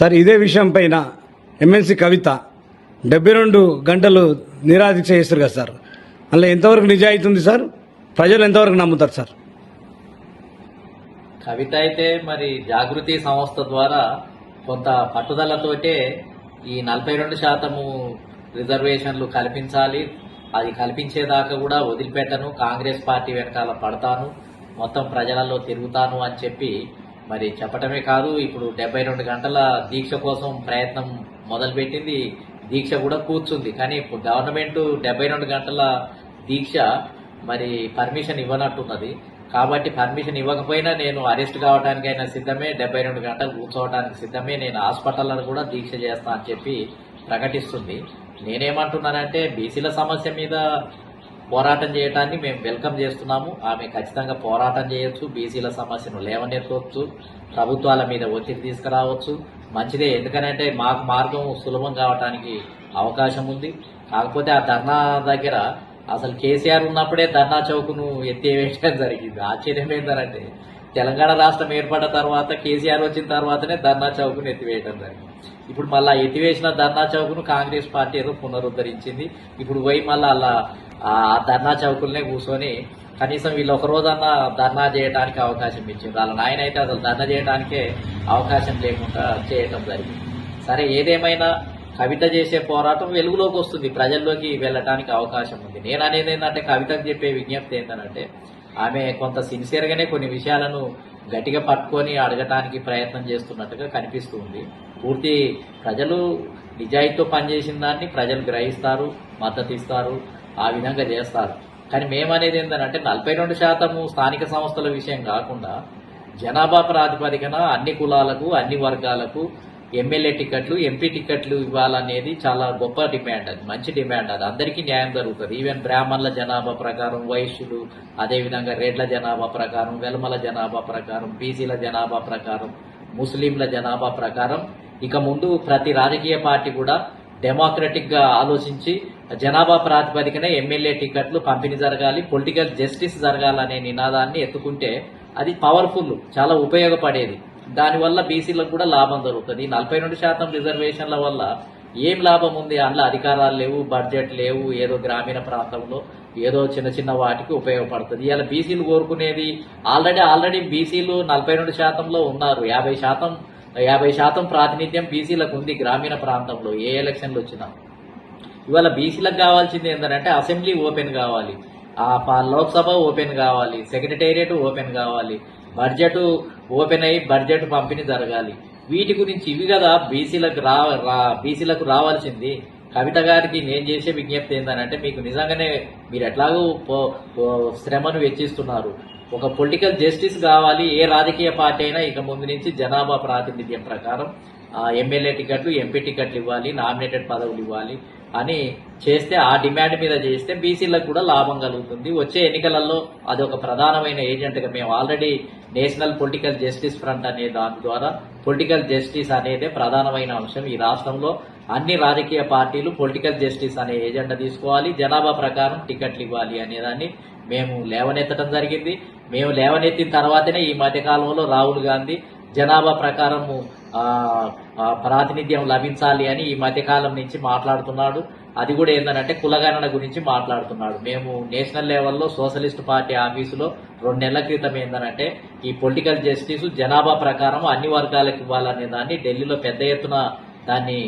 Sir ఇదే విషయం పైన ఎమ్మెల్సీ కవిత డెబ్బై రెండు గంటలు నిరాదీక్ష చేస్తారు కదా సార్. అందులో ఎంతవరకు నిజాయితీ ఉంది సార్? ప్రజలు ఎంతవరకు నమ్ముతారు సార్? కవిత అయితే మరి జాగృతి సంస్థ ద్వారా కొంత పట్టుదలతోటే ఈ నలభై రెండు శాతము రిజర్వేషన్లు కల్పించాలి. అది కల్పించేదాకా కూడా వదిలిపెట్టను. కాంగ్రెస్ పార్టీ వెనకాల పడతాను. మొత్తం ప్రజలలో తిరుగుతాను అని చెప్పి మరి చెప్పటమే కాదు ఇప్పుడు డెబ్బై రెండు గంటల దీక్ష కోసం ప్రయత్నం మొదలుపెట్టింది దీక్ష కూడా కూర్చుంది. కానీ ఇప్పుడు గవర్నమెంట్ డెబ్బై రెండు గంటల దీక్ష మరి పర్మిషన్ ఇవ్వనట్టున్నది. కాబట్టి పర్మిషన్ ఇవ్వకపోయినా నేను అరెస్ట్ కావడానికైనా సిద్ధమే డెబ్బై రెండు గంటలు కూర్చోవడానికి సిద్ధమే నేను హాస్పిటల్లో కూడా దీక్ష చేస్తా అని చెప్పి ప్రకటిస్తుంది. నేనేమంటున్నానంటే బీసీల సమస్య మీద పోరాటం చేయడాన్ని మేము వెల్కమ్ చేస్తున్నాము. ఆమె ఖచ్చితంగా పోరాటం చేయొచ్చు బీసీల సమస్యను లేవనెత్తవచ్చు ప్రభుత్వాల మీద ఒత్తిడి తీసుకురావచ్చు. మంచిదే ఎందుకనంటే మాకు మార్గం సులభం కావడానికి అవకాశం ఉంది. కాకపోతే ఆ ధర్నా దగ్గర అసలు కేసీఆర్ ఉన్నప్పుడే ధర్నా చౌక్ను ఎత్తివేయడం జరిగింది. ఆశ్చర్యం ఏంటంటే తెలంగాణ రాష్ట్రం ఏర్పడిన తర్వాత కేసీఆర్ వచ్చిన తర్వాతనే ధర్నా చౌక్ను ఎత్తివేయడం జరిగింది. ఇప్పుడు మళ్ళీ ఎత్తివేసిన ధర్నా చౌక్ను కాంగ్రెస్ పార్టీ ఏదో పునరుద్ధరించింది. ఇప్పుడు పోయి మళ్ళీ అలా ఆ ధర్నా చౌకుల్నే కూర్చొని కనీసం వీళ్ళు ఒక రోజన్నా ధర్నా చేయడానికి అవకాశం ఇచ్చింది వాళ్ళ నాయన అయితే అసలు ధర్నా చేయడానికే అవకాశం లేకుండా చేయటం జరిగింది. సరే ఏదేమైనా కవిత చేసే పోరాటం వెలుగులోకి వస్తుంది. ప్రజల్లోకి వెళ్ళటానికి అవకాశం ఉంది. నేను అనేది ఏంటంటే కవితకు చెప్పే విజ్ఞప్తి ఏంటంటే ఆమె కొంత సిన్సియర్గానే కొన్ని విషయాలను గట్టిగా పట్టుకొని అడగటానికి ప్రయత్నం చేస్తున్నట్టుగా కనిపిస్తుంది పూర్తి ప్రజలు నిజాయితీతో పనిచేసిన దాన్ని ప్రజలు గ్రహిస్తారు మద్దతు ఇస్తారు. ఆ విధంగా చేస్తారు. కానీ మేమనేది ఏంటంటే నలభై రెండు శాతము స్థానిక సంస్థల విషయం కాకుండా జనాభా ప్రాతిపదికన అన్ని కులాలకు అన్ని వర్గాలకు ఎమ్మెల్యే టికెట్లు ఎంపీ టికెట్లు ఇవ్వాలనేది చాలా గొప్ప డిమాండ్ అది మంచి డిమాండ్ అది. అందరికీ న్యాయం జరుగుతుంది. ఈవెన్ బ్రాహ్మణుల జనాభా ప్రకారం వైశ్యులు అదేవిధంగా రెడ్ల జనాభా ప్రకారం వెలమల జనాభా ప్రకారం బీసీల జనాభా ప్రకారం ముస్లింల జనాభా ప్రకారం. ఇక ముందు ప్రతి రాజకీయ పార్టీ కూడా డెమోక్రటిక్గా ఆలోచించి జనాభా ప్రాతిపదికన ఎమ్మెల్యే టికెట్లు పంపిణీ జరగాలి పొలిటికల్ జస్టిస్ జరగాలనే నినాదాన్ని ఎత్తుకుంటే అది పవర్ఫుల్ చాలా ఉపయోగపడేది. దానివల్ల బీసీలకు కూడా లాభం జరుగుతుంది ఈ నలభై రెండు శాతం రిజర్వేషన్ల వల్ల ఏం లాభం ఉంది? అందులో అధికారాలు లేవు బడ్జెట్ లేవు ఏదో గ్రామీణ ప్రాంతంలో ఏదో చిన్న చిన్న వాటికి ఉపయోగపడుతుంది. ఇలా బీసీలు కోరుకునేది ఆల్రెడీ ఆల్రెడీ బీసీలు నలభై రెండు శాతంలో ఉన్నారు. యాభై శాతం యాభై శాతం ప్రాతినిధ్యం బీసీలకు ఉంది గ్రామీణ ప్రాంతంలో. ఏ ఎలక్షన్లు వచ్చినా. ఇవాళ బీసీలకు కావాల్సింది ఏంటంటే అసెంబ్లీ ఓపెన్ కావాలి. లోక్సభ ఓపెన్ కావాలి. సెక్రటేరియట్ ఓపెన్ కావాలి. బడ్జెట్ ఓపెన్ అయ్యి బడ్జెట్ పంపిణీ జరగాలి. వీటి గురించి ఇవి కదా బీసీలకు రా బీసీలకు రావాల్సింది. కవిత గారికి నేను చేసే విజ్ఞప్తి ఏంటంటే మీకు నిజంగానే మీరు ఎట్లాగో శ్రమను వెచ్చిస్తున్నారు. ఒక పొలిటికల్ జస్టిస్ కావాలి ఏ రాజకీయ పార్టీ అయినా ఇక ముందు నుంచి జనాభా ప్రాతినిధ్యం ప్రకారం ఎమ్మెల్యే టికెట్లు ఎంపీ టికెట్లు ఇవ్వాలి నామినేటెడ్ పదవులు ఇవ్వాలి అని చేస్తే ఆ డిమాండ్ మీద చేస్తే బీసీలకు కూడా లాభం కలుగుతుంది. వచ్చే ఎన్నికలలో అది ఒక ప్రధానమైన ఏజెంట్గా మేము already national political justice front అనే దాని ద్వారా పొలిటికల్ జస్టిస్ అనేదే ప్రధానమైన అంశం. ఈ రాష్ట్రంలో అన్ని రాజకీయ పార్టీలు పొలిటికల్ జస్టిస్ అనే ఏజెండా తీసుకోవాలి. జనాభా ప్రకారం టికెట్లు ఇవ్వాలి అనేదాన్ని మేము లేవనెత్తడం జరిగింది. మేము లేవనెత్తిన తర్వాతనే ఈ మధ్యకాలంలో రాహుల్ గాంధీ జనాభా ప్రకారము ప్రాతినిధ్యం లభించాలి అని ఈ మధ్యకాలం నుంచి మాట్లాడుతున్నాడు. అది కూడా ఏంటంటే కులగణన గురించి మాట్లాడుతున్నాడు. మేము నేషనల్ లెవెల్లో సోషలిస్ట్ పార్టీ ఆఫీసులో రెండు నెలల క్రితం ఏంటంటే ఈ పొలిటికల్ జస్టిస్ జనాభా ప్రకారం అన్ని వర్గాలకు ఇవ్వాలనే దాన్ని ఢిల్లీలో పెద్ద ఎత్తున దాన్ని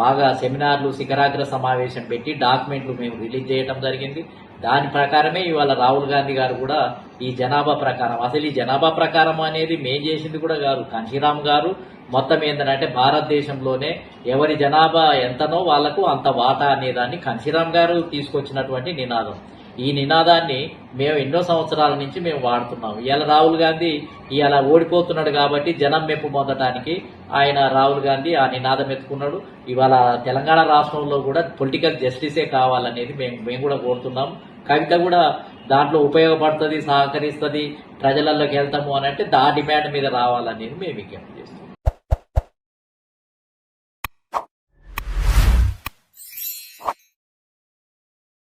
బాగా సెమినార్లు శిఖరాగ్ర సమావేశం పెట్టి డాక్యుమెంట్లు మేము రిలీజ్ చేయడం జరిగింది. దాని ప్రకారమే ఇవాళ రాహుల్ గాంధీ గారు కూడా ఈ జనాభా ప్రకారం అసలు ఈ జనాభా ప్రకారం అనేది మేం చేసింది కూడా గారు కాంశీరామ్ గారు మొత్తం ఏంటంటే భారతదేశంలోనే ఎవరి జనాభా ఎంతనో వాళ్ళకు అంత వాటా అనేదాన్ని కాంశీరామ్ గారు తీసుకొచ్చినటువంటి నినాదం. ఈ నినాదాన్ని మేము ఎన్నో సంవత్సరాల నుంచి మేము వాడుతున్నాం ఇవాళ రాహుల్ గాంధీ ఇవాళ ఓడిపోతున్నాడు కాబట్టి జనం మెప్పు పొందడానికి ఆయన రాహుల్ గాంధీ ఆ నినాదం ఎత్తుకున్నాడు. ఇవాళ తెలంగాణ రాష్ట్రంలో కూడా పొలిటికల్ జస్టిసే కావాలనేది మేము మేము కూడా కోరుతున్నాం. కవిత కూడా దాంట్లో ఉపయోగపడుతుంది సహకరిస్తుంది ప్రజలలోకి వెళ్తాము అని అంటే దా డిమాండ్ మీద రావాలనేది మేము విజ్ఞప్తి చేస్తున్నాం.